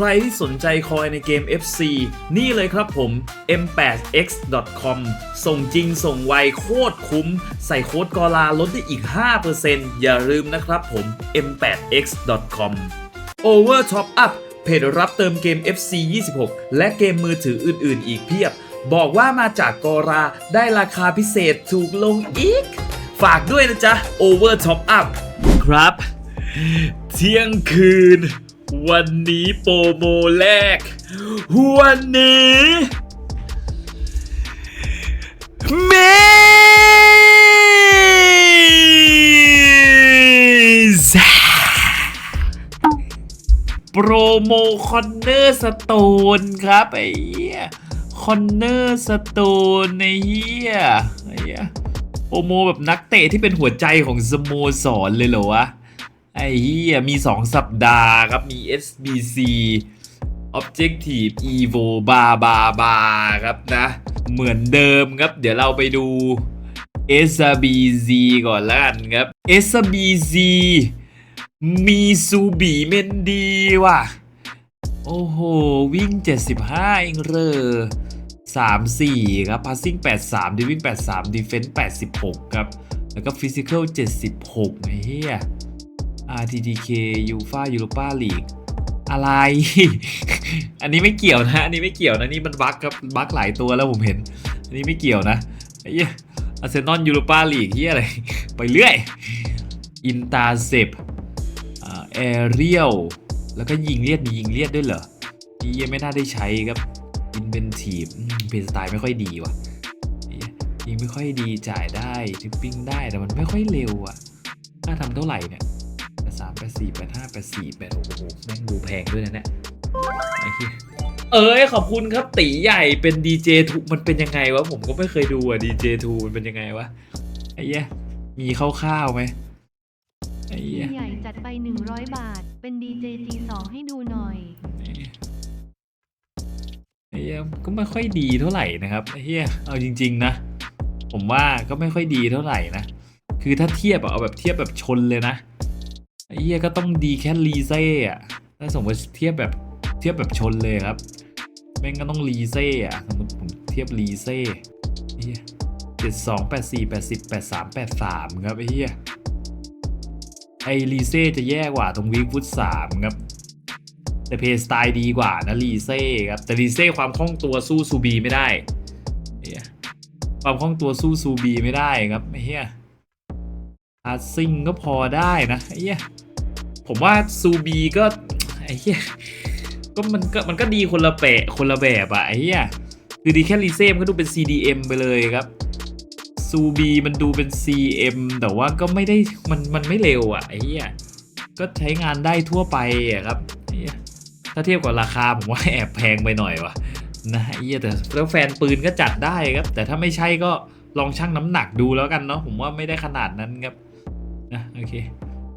ใครที่สนใจคอยในเกม FC นี่เลยครับผม m8x.com ส่งจริงส่งไวโคตรคุ้ม ใส่โค้ดกอลาลดได้อีก 5%อย่าลืมนะครับผม m8x.com Over Top Up เพจรับเติมเกม FC 26 และเกมมือถืออื่น ๆ อีกเพียบ บอกว่ามาจากกอราได้ราคาพิเศษถูกลงอีก ฝากด้วยนะจ๊ะ Over Top Up ครับ เที่ยงคืน วันนี้โปรโมแรก วันนี้เมซโปรโมคอนเนอร์สโตนครับ ไอ้เหี้ยคอนเนอร์สโตนไอ้เหี้ยไอ้เหี้ยโปรโมแบบนักเตะที่เป็นหัวใจของสโมสรเลยเหรอวะ ไอ้เหี้ยมี 2 สัปดาห์ครับ มี SBC Objective Evo บาบาบาครับนะ เหมือนเดิมครับ เดี๋ยวเราไปดู SBZ ก่อนละกันครับ SBZ มีซูบีเมนดีว่ะ โอ้โห วิ่ง 75 เองเรอ34 ครับ passing 83 diving 83 defense 86 ครับ แล้วก็ physical 76ไอ้เหี้ย RTTK ยูฟายูโรปาลีกอะไร อันนี้ไม่เกี่ยวนะ อันนี้ไม่เกี่ยวนะ นี่มันบั๊กครับ บั๊กหลายตัวแล้วผมเห็น อันนี้ไม่เกี่ยวนะไอ้เหี้ยอาร์เซนอลยูโรปาลีกเหี้ยอะไร ไปเรื่อย อินตาเซปแอเรียล แล้วก็ยิงเลียด มียิงเลียดด้วยเหรอนี่ยังไม่น่าได้ใช้ครับ อินเ t นทีฟเพย์สไตล์ไม่ค่อยดีว่ะเหี้ยยิงไม่ค่อยดีจ่ายได้ทิปปิ้งได้แต่มันไม่ค่อยเร็วอะค่าทำเท่าไหร่เนี่ย สามแปดสี่แปดห้าแปดสี่แปดโอ้โหแม่งดูแพงด้วยนะเนี่ยไอ้เหี้ยเอ้ยขอบคุณครับตีใหญ่เป็นดีเจทูมันเป็นยังไงวะ ผมก็ไม่เคยดูอะดีเจทูมันเป็นยังไงวะ ไอ้เหี้ยมีคร่าวๆไหมไอ้เหี้ยใหญ่จัดไป 100 บาท เป็นดีเจ G2 ให้ดูหน่อย ไอ้เหี้ยก็ไม่ค่อยดีเท่าไหร่นะครับไอ้เหี้ยเอาจริง ๆ นะ ผมว่าก็ไม่ค่อยดีเท่าไหร่นะ คือถ้าเทียบอะเอาแบบเทียบแบบชนเลยนะ ไอ้เหี้ยก็ต้องดีแค่รีเซ่อะถ้าสมมติเทียบแบบเทียบแบบชนเลยครับแม่งก็ต้องรีเซ่อะสมมติผมเทียบรีเซ่เฮียเจ็ดสองแปดสี่แปดสิบแปดสามแปดสามครับไอ้เหี้ยไอรีเซ่จะแย่กว่าตรงวีฟุตสามครับ แต่เพย์สไตล์ดีกว่านะรีเซ่ครับ แต่รีเซ่ความคล่องตัวสู้ซูบีไม่ได้เฮียความคล่องตัวสู้ซูบีไม่ได้ครับไอ้เฮียพาสซิ่งก็พอได้นะไอ้เหี้ย ผมว่าซูบีก็ไอ้เหี้ยก็มันก็มันก็ดีคนละแปะคนละแบบอะไอ้เหี้ยคือดีแค่รีเซมก็ดูเป็น CDM ไปเลยครับซูบีมันดูเป็น CM แต่ว่าก็ไม่ได้มันมันไม่เร็วอะไอ้เหี้ยก็ใช้งานได้ทั่วไปอะครับถ้าเทียบกับราคาผมว่าแอบแพงไปหน่อยวะนะไอ้เหี้ยแต่แล้วแฟนปืนก็จัดได้ครับ แต่ถ้าไม่ใช่ก็ลองชั่งน้ำหนักดูแล้วกันเนาะผมว่าไม่ได้ขนาดนั้นครับนะโอเค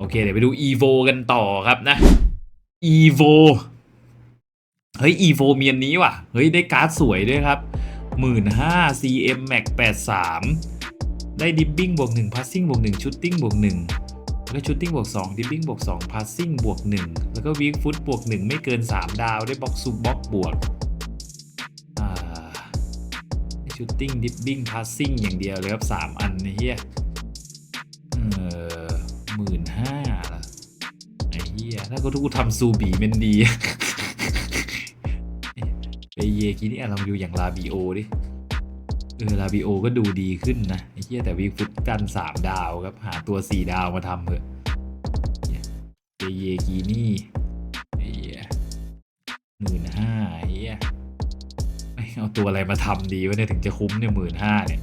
โอเค เดี๋ยวไปดู evo กันต่อครับนะ evo เฮ้ย evo มีอันนี้ว่ะ เฮ้ย ได้การ์ดสวยด้วยครับ 15,000 cm max 83 ได้ดิบบิ้งบวก1 passing บวก1 shooting บวก1แล้วก็ shooting บวก2 dibbing บวก2 passing บวก1แล้วก็ weak foot บวก1 ไม่เกิน 3 ดาว ได้ box sub box บวกอ่า shooting dibbing passing อย่างเดียวเลยครับ 3 อันเฮียเออ หมื่นห้าละไอ้เหี้ยถ้าก็ทุกทำซูบีเมนดีไอเยกี้นี่อะลองดูอย่างลาบิโอดิเออลาบิโอก็ดูดีขึ้นนะไอ้เหี้ยแต่วิฟุตกันสามดาวครับ หาตัวสี่ดาวมาทำเถอะไอเยกีนี่ไอ้เหี้ยหมื่นห้าไอ้เหี้ยไม่เอาตัวอะไรมาทำดีวะเนี่ยถึงจะคุ้มเนี่ยหมื่นห้าเนี่ย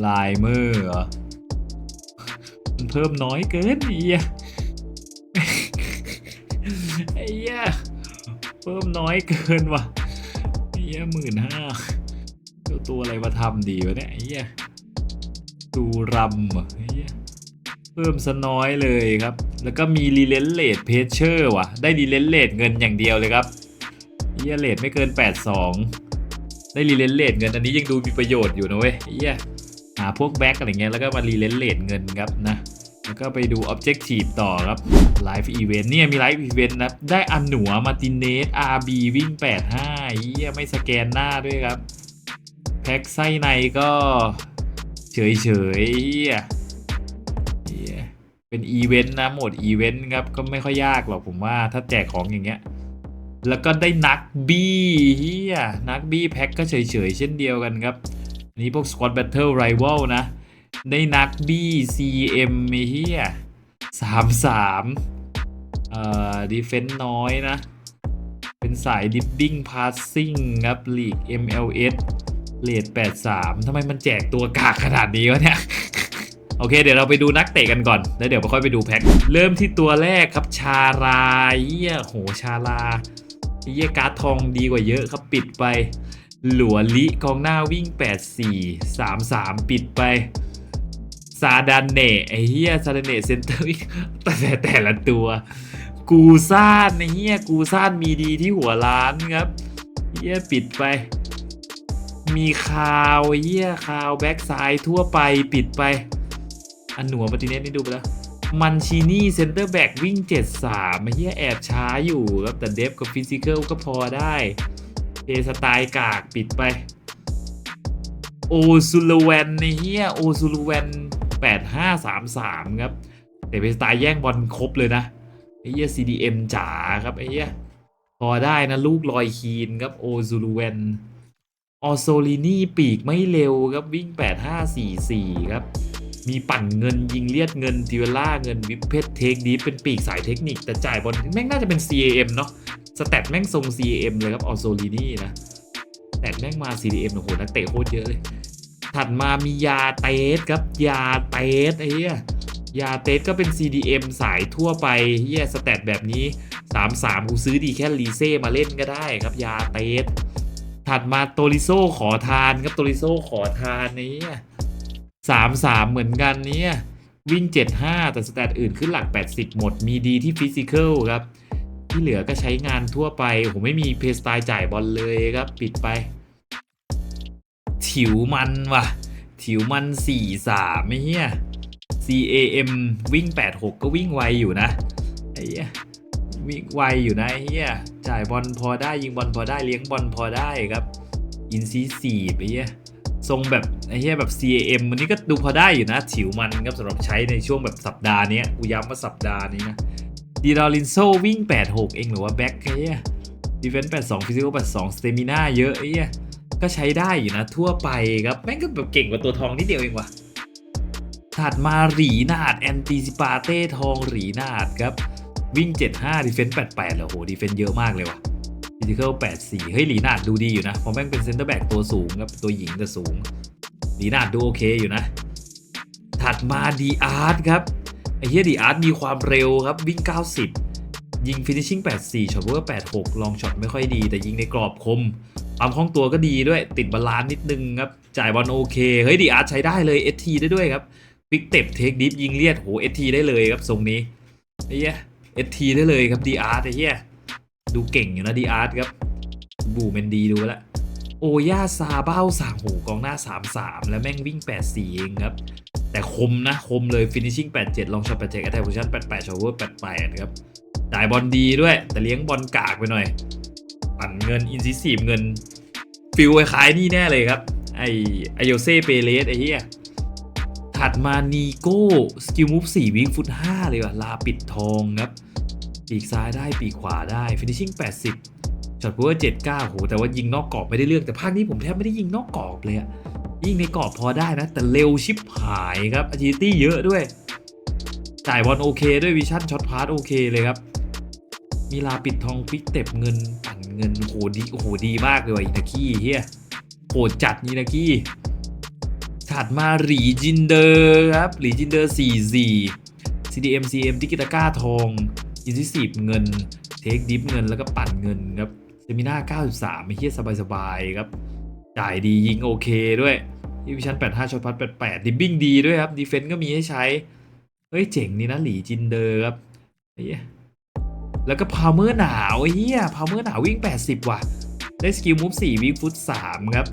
ไลเมอร์เหรอมันเพิ่มน้อยเกินไอ้เหี้ยไอ้เหี้ยเพิ่มน้อยเกินว่ะไอ้เหี้ยหมื่นห้าตัวอะไรมาทำดีวะเนี่ยไอ้เหี้ยดูรำอะไอ้เหี้ยเพิ่มซะน้อยเลยครับ แล้วก็มีรีเลนเลดเพชเชอร์ว่ะ ได้รีเลนเลดเงินอย่างเดียวเลยครับเหี้ยเลดไม่เกิน 82 ได้รีเลนเลดเงินอันนี้ยังดูมีประโยชน์อยู่นะเว้ยเหี้ย หาพวกแบ็กอะไรเงี้ยแล้วก็มารีเลนเลดเงินครับนะแล้วก็ไปดู Objective ต่อครับ Live Event เนี่ยมี Live Event นะได้อันหนัวมาตินเนส RB วิ่ง 85เฮียไม่สแกนหน้าด้วยครับ แพ็คไส้ในก็เฉยเฉยๆเฮียเฮียเป็นอีเวนต์นะโหมดอีเวนต์ครับ ก็ไม่ค่อยยากหรอกผมว่าถ้าแจกของอย่างเงี้ย แล้วก็ได้นักบี้เฮียนักบี้แพ็คก็เฉยเฉยๆเช่นเดียวกันครับ อันนี้พวก Squad Battle Rival นะ ได้นักบี้ CM ไอ้เฮียสามสามเอ่อดีเฟนต์น้อยนะ เป็นสายดิ p บิ้งพาสซิ่งครับลีก MLS เลท83ทำไมมันแจกตัวกากขนาดนี้วะเนี่ย โอเค เดี๋ยวเราไปดูนักเตะกันก่อน แล้วเดี๋ยวค่อยไปดูแพ็ค เริ่มที่ตัวแรกครับชาลาเยี่ยโหชาลาเยี่ยการ์ดทองดีกว่าเยอะครับปิดไป หลัวลิกองหน้าวิ่ง 84 33 ปิดไป ซาดานเน่ไอเฮียซาดานเน่เซนเตอร์วิ่งแต่แต่แตละตัว กูซ่านไอเฮียกูซ่านมีดีที่หัวร้านครับเฮียปิดไป มีคาวเฮียคาวแบ็กซ้ายทั่วไปปิดไป อันหนัวมาติเนสนี่ดูไปแล้วมันชีนี่เซนเตอร์แบ็กวิ่ง 73ไอ้เฮียแอบช้าอยู่ครับแต่เดฟกับฟิสิก a ลก็พอได้ สไตล์กากปิดไป โอซูลูแวนในเฮียโอซูลูแวน8533 ครับ แต่เป็นสไตล์แย่งบอลครบเลยนะไอ้เฮีย CDM จ๋าครับไอ้เฮียพอได้นะ ลูกลอยคีนครับโอซูลูแวนออโซลินีปีกไม่เร็วครับวิ่ง 8544 ครับ มีปั่นเงินยิงเลียดเงินทิวล่าเงินวิปเพชเทคดีเป็นปีกสายเทคนิค แต่จ่ายบอลแม่งน่าจะเป็น CAM เนาะสแตทแม่งทรง CAM เลยครับออโซลินีนะแต่แม่งมา CDM โอ้โหนักเตะโคตรเยอะเลย ถัดมามียาเตสครับยาเตสไอ้เหี้ยยาเตสก็เป็น CDM สายทั่วไปเฮียสแตทแบบนี้ 3-3กูซื้อดีแค่รีเซ่มาเล่นก็ได้ครับยาเตสถัดมาโตริโซขอทานครับโตริโซขอทานนี่ สามสามเหมือนกันเนี่ยวิ่ง 75 แต่สแตทอื่นขึ้นหลัก 80 หมด มีดีที่ฟิสิก a l ครับ ที่เหลือก็ใช้งานทั่วไป ผมไม่มีเพสไตล์จ่ายบอลเลยครับ ปิดไป ถิวมันว่ะ ถิวมัน 43 ไม่เฮีย CAM วิ่ง 86 ก็วิ่งไวอยู่นะ ไอ้เหี้ยวิ่งไวอยู่นะเฮียจ่ายบอลพอได้ยิงบอลพอได้เลี้ยงบอลพอได้ครับ อินซีสี่ไอ้เฮีย ทรงแบบไอ้เฮียแบบ CAM มันนี้ก็ดูพอได้อยู่นะ ถิวมันครับสำหรับใช้ในช่วงแบบสัปดาห์นี้ยกูย้ำว่าสัปดาห์นี้นะดีดอรินโซวิ่ง 86 เองหรือว่าแบ็คไอ้เฮียดีเฟนส์82ฟิสิกอล82สเตมิน่าเยอะไอ้เฮียก็ใช้ได้อยู่นะทั่วไปครับ แม่งก็แบบเก่งกว่าตัวทองนิดเดียวเองว่ะถัดมาหรีนาดแอนติซิปาเต้ทองหรีนาดครับวิ่ง 75ดีเฟนส์88เลยโหดีเฟนส์เยอะมากเลยว่ะ ฟิสิค a ล84เฮ้ยหรีนาดดูดีอยู่นะเพราะแม่งเป็นเซนเตอร์แบ็กตัวสูงครับตัวหญิงแต่สูงหรีนาดดูโอเคอยู่นะ ถัดมาดีอาร์ตครับไอ้เฮียดีอาร์ตมีความเร็วครับวิ่ง 90 ยิงฟินิชชิ่ง84ช็อตเวอร์86 ลองช็อตไม่ค่อยดี แต่ยิงในกรอบคมความคล่องตัวก็ดีด้วยติดบาลานซ์นิดนึงครับจ่ายบอลโอเค เฮ้ยดีอาร์ตใช้ได้เลย ST ได้ด้วยครับปิกเต็บเทคดิฟยิงเลียดโห ST ได้เลยครับทรงนี้ไอ้เหี้ย ST ได้เลยครับดีอาร์ตไอ้เหี้ย ดูเก่งอยู่นะดีอาร์ตครับบูเมนดีดูแล้วโอย่าซาเบ้าสามหูกองหน้า 3-3 แล้วแม่งวิ่ง 84 เองครับ แต่คมนะ คมเลย finishing 87 ลองช็อต87 attack position 88 shower 88ครับจ่ายบอลดีด้วย แต่เลี้ยงบอลกากไปหน่อย ปั่นเงิน อินซิสีเงิน ฟิลคล้ายนี่แน่เลยครับ ไอไอโยเซ่เปเรสไอเฮียถัดมานีโก้ สกิลมูฟ4วิงฟุต5เลยว่ะลาปิดทองครับ ปีกซ้ายได้ปีกขวาได้ฟินิชชิ่ง80ช็อตพาวเวอร์79โหแต่ว่ายิงนอกกรอบไม่ได้เรื่องแต่ภาคนี้ผมแทบไม่ได้ยิงนอกกรอบเลยอะยิงในกรอบพอได้นะ แต่เร็วชิบหายครับอจิตี้เยอะด้วยจ่ายบอลโอเคด้วยวิชั่นช็อตพาสโอเคเลยครับมีลาปิดทองฟิกเต็บเงินปั่นเงินโหดีโหดีมากเลยวินากี้เฮียโหดจัดอินากี้ถัดมาหรีจินเดอร์ครับหรีจินเดอร์44 CDM CM ทิกิตาก้าทอง อินซิสีเงินเทคดิฟเงินแล้วก็ปั่นเงินครับเซมิน่า93ไม่เฮียสบายๆครับ จ่ายดียิงโอเคด้วยดิวิชั่น85ช็อตพัด88ดิบบิ้งดีด้วยครับดีเฟนต์ก็มีให้ใช้ เฮ้ย เจ๋งนี่นะหลีจินเดอร์ครับเฮ้ยแล้วก็พาวเมอร์หนาวไอ้เฮียพาวเมอร์หนาววิ่ง 80 ว่ะ ได้สกิลมูฟ4วิ่งฟุต3ครับ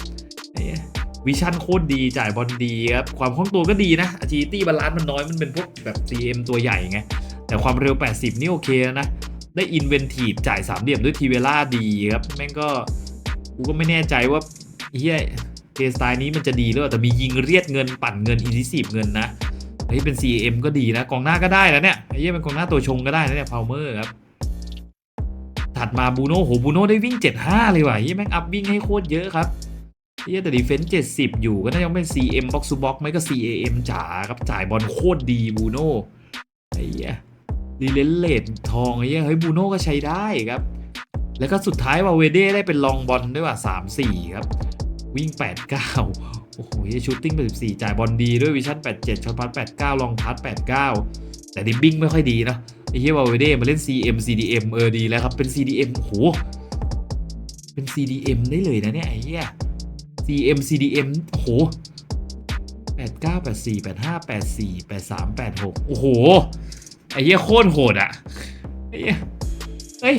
ไอ้เหี้ยวิชั่นโคตรดีจ่ายบอลดีครับ ความคล่องตัวก็ดีนะ agility บาลานซ์มันน้อยมันเป็นพวกแบบ CM ตัวใหญ่ไง แต่ความเร็ว 80 นี่โอเคแล้วนะ ได้ inventive จ่ายสามเหลี่ยมด้วยทีเวล่าดีครับ แม่งก็กูก็ไม่แน่ใจว่าเฮียเพสไตล์นี้มันจะดีหรือเปล่าแต่มียิงเรียดเงินปั่นเงินอี i ิ i เงินนะเฮ้ยเป็น CM ก็ดีนะกองหน้าก็ได้แล้วเนี่ยไอ้เฮียเป็นกองหน้าตัวชงก็ได้นะเนี่ยพาวเมอร์ครับถัดมาบูโน่โหบูโน่ได้วิ่ง 75 เลยว่ะเฮียแม่งอัพวิ่งให้โคตรเยอะครับเฮียแต่ดีเฟนส์70 อยู่ก็น่าจะเป็น CM box to box ไม่ก็ CAM จ๋าครับจ่ายบอลโคตรดีบูโน่ไอ้เฮีย รีเลนเลดทองไอ้เฮียเฮ้ยบูโน่ก็ใช้ได้ครับ แล้วก็สุดท้ายวาเวเด้ได้เป็นลองบอลด้วยว่ะ3 4ครับ วิ่ง8 9โอ้โหชูตติ้ง84จ่ายบอลดีด้วยวิชั่น87ช็อตพัด89ลองพัด89แต่ดิบบิ้งไม่ค่อยดีเนาะไอ้เฮียวาเวเด้มาเล่น CM CDM เออดีแล้วครับ เป็น CDM โอ้โหเป็น CDM ได้เลยนะเนี่ยไอ้เฮีย CM CDM โอ้โห89 84 85 84 83 86โอ้โห ไอ้เฮียโคตรโหดอะไอ้เฮียเฮ้ย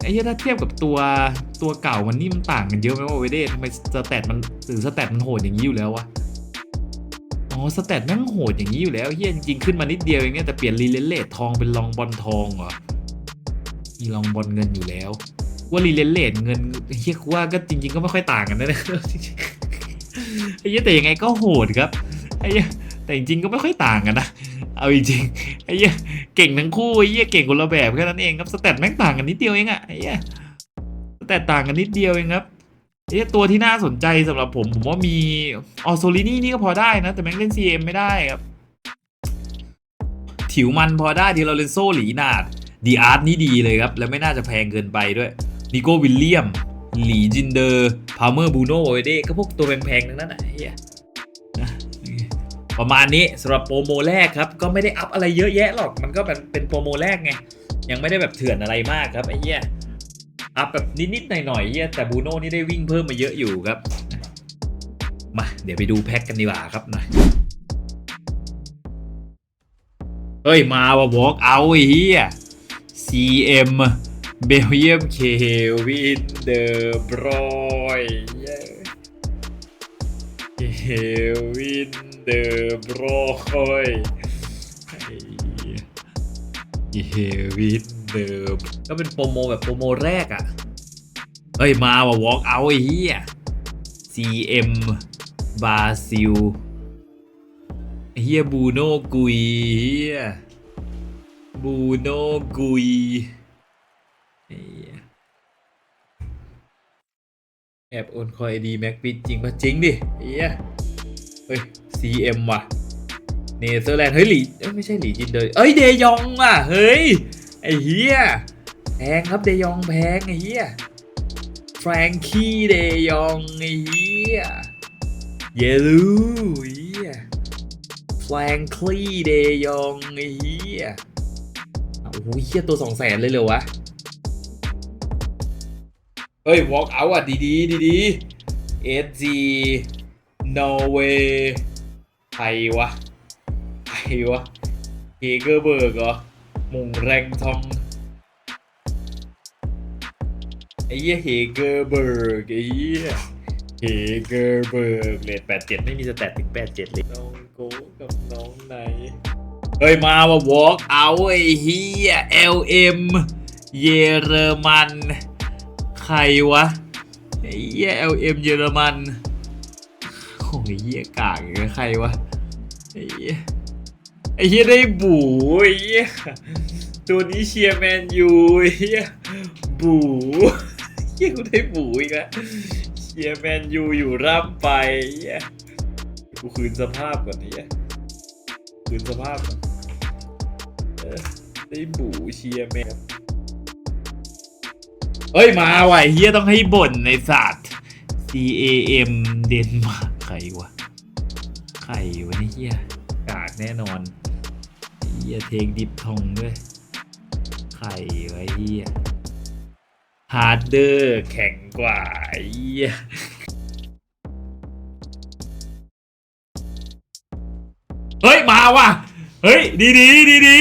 ไอ้เหี้ยถ้าเทียบกับตัวตัวเก่ามันนี่มันต่างกันเยอะไหมว่าเวเดทำไมสแตทมันหรือสแตทมันโหดอย่างนี้อยู่แล้ววะอ๋อสแตทแม่งโหดอย่างนี้อยู่แล้วเฮียจริงๆขึ้นมานิดเดียวเองเนี่ยแต่เปลี่ยนรีเลนเลททองเป็นลองบอลทองเหรอมีลองบอลเงินอยู่แล้วว่ารีเลนเลทเงินเฮียว่าก็จริง ๆ ก็ไม่ค่อยต่างกันนะเนี่ยไอ้เหี้ยแต่ยังไงก็โหดครับไอ้เหี้ยแต่จริงๆก็ไม่ค่อยต่างกันนะ เอาจริงไอ้เหี้ยเก่งทั้งคู่ไอ้เหี้ยเก่งคนละแบบแค่นั้นเองครับสแตทแม่งต่างกันนิดเดียวเองอะไอ้เหี้ยสแตทต่างกันนิดเดียวเองครับไอ้เหี้ยตัวที่น่าสนใจสำหรับผมผมว่ามีออโซลินี่นี่ก็พอได้นะ แต่แม่งเล่น CM ไม่ได้ครับ ถิวมันพอได้ทีเราเลนโซหลีนาดดีอาร์ตนี่ดีเลยครับ แล้วไม่น่าจะแพงเกินไปด้วยนิโก้วิลเลียมหลีจินเดอร์พาวเมอร์บูโนโอเดก็พวกตัวแพงๆทั้งนั้นอะไอ้เหี้ย ประมาณนี้สำหรับโปรโมแรกครับ ก็ไม่ได้อัพอะไรเยอะแยะหรอก มันก็เป็นเป็นโปรโมแรกไง ยังไม่ได้แบบเถื่อนอะไรมากครับไอ้เหี้ย อัพแบบนิดๆหน่อยๆเหี้ยแต่บูโน่นี่ได้วิ่งเพิ่มมาเยอะอยู่ครับ มา เดี๋ยวไปดูแพ็กกันดีกว่าครับหน่อยเฮ้ย มาว่ะวอล์กเอาไอ้เหี้ย CM เบลเยียมเควินเดอร์บรอยเควิน เดอร์บรอยเควินเดอร์ก็เป็นโปรโมแบบโปรโมแรกอะ่ะเฮ้ยมาว่ะวอล์กเอาไอ้เหี้ย CM บาซิลเฮียบูโนกุยเฮียบูโนกุยเหี้ยแอบโอนคอยดีแม็กปิดจริงปะจริงดิเฮีย เฮ้ย CM ว่ะ เนเธอร์แลนด์ เฮ้ยหลีเอ้ยไม่ใช่หลีจินเดอร์เอ้ย เดยองว่ะ เฮ้ย ไอ้เฮียแพงครับ เดยองแพงไอ้เฮียแฟรงคี้เดยองไอ้เฮียเยลูเฮียแฟรงคี้เดยองไอ้เฮียโอ้โหเฮียตัวสองแสนเลยเหรอวะ เฮ้ย walk out อะ ดีดีดีดีเอสจี นอร์เวย์ใครวะใครวะเฮเกอร์เบิร์กเหรอมุงแรงทองไอ้เหี้ยเฮเกอร์เบิร์กไอ้เหี้ยเฮเกอร์เบิร์กเลทแปดเจ็ดไม่มีสแตทถึงแปดเจ็ดเลยน้องโกกับน้องไหนเฮ้ยมาว่ะ walk out ไอ้เหี้ย LM เยอรมัน ใครวะไอ้เหี้ย LM เยอรมัน โอ้เหี้ยกากเลยใครวะไอ้เหี้ยไอ้เหี้ยได้บูไอ้เหี้ยตัวนี้เชียร์แมนยูไอ้เหี้ยบูเหี้ยกูได้บูอีกแล้วเชียร์แมนยูอยู่ร่ำไปเหี้ยกูคืนสภาพก่อนไอ้เหี้ยคืนสภาพก่อนได้บูเชียร์แมนเฮ้ยมาว่ะไอ้เฮียต้องให้บ่นในสัตว์ C A M เดนมาร์ก ใครวะใครวะนี่เฮียกากแน่นอนเฮียเทงดิบทองด้วยใครวะไอ้เฮียฮาร์ดเดอร์แข็งกว่าเฮียเฮ้ย มาว่ะ เฮ้ย ดีดีดีดี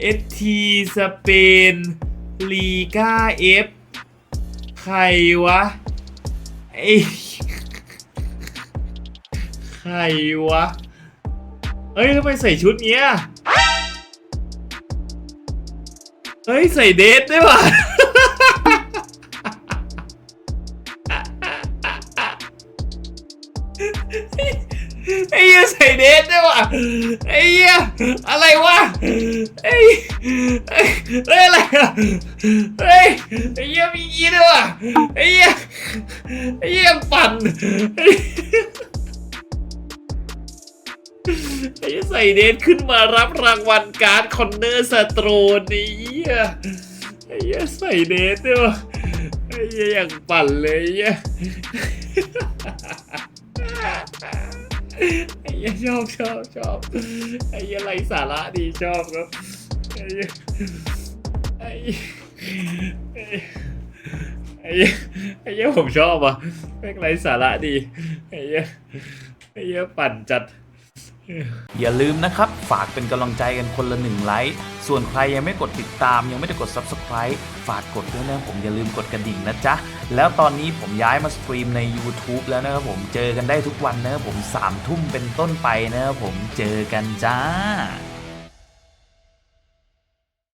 เอทีสเปนลีกาเอฟใครวะไอ้ รวะ เฮ้ยทำไมใส่ชุดเนี้ย เฮ้ย ใส่เดทด้วยว่ะไอ้เหี้ยใส่เดทด้วยวะไอ้เหี้ยอะไรวะไอ้ไอ้เฮ้ยอะไรอะเฮ้ยไอ้เหี้ยมียีด้วยวะไอ้เหี้ยไอ้เหี้ยปั่น ใส่เดทขึ้นมารับรางวัลการ์ดคอนเนอร์สโตรนไอ้เหี้ยไอ้ยใส่เดทด้วยว่ะไอ้ยอย่างปั่นเลยไอ้ยไอ้ยชอบชอบชอบไอ้เหี้ยไรสาระดีชอบครับไอ้ยไอ้ยไอ้ยไอ้ยผมชอบอะแม่งไรสาระดีไอ้ยไอ้ยปั่นจัด อย่าลืมนะครับ ฝากเป็นกำลังใจกันคนละหนึ่งไลค์ ส่วนใครยังไม่กดติดตาม ยังไม่ได้กด Subscribe ฝากกดด้วยนะผมอย่าลืมกดกระดิ่งนะจ๊ะ แล้วตอนนี้ผมย้ายมาสตรีมใน YouTube แล้วนะครับผมเจอกันได้ทุกวันนะครับผม3ทุ่มเป็นต้นไปนะครับผมเจอกันจ้า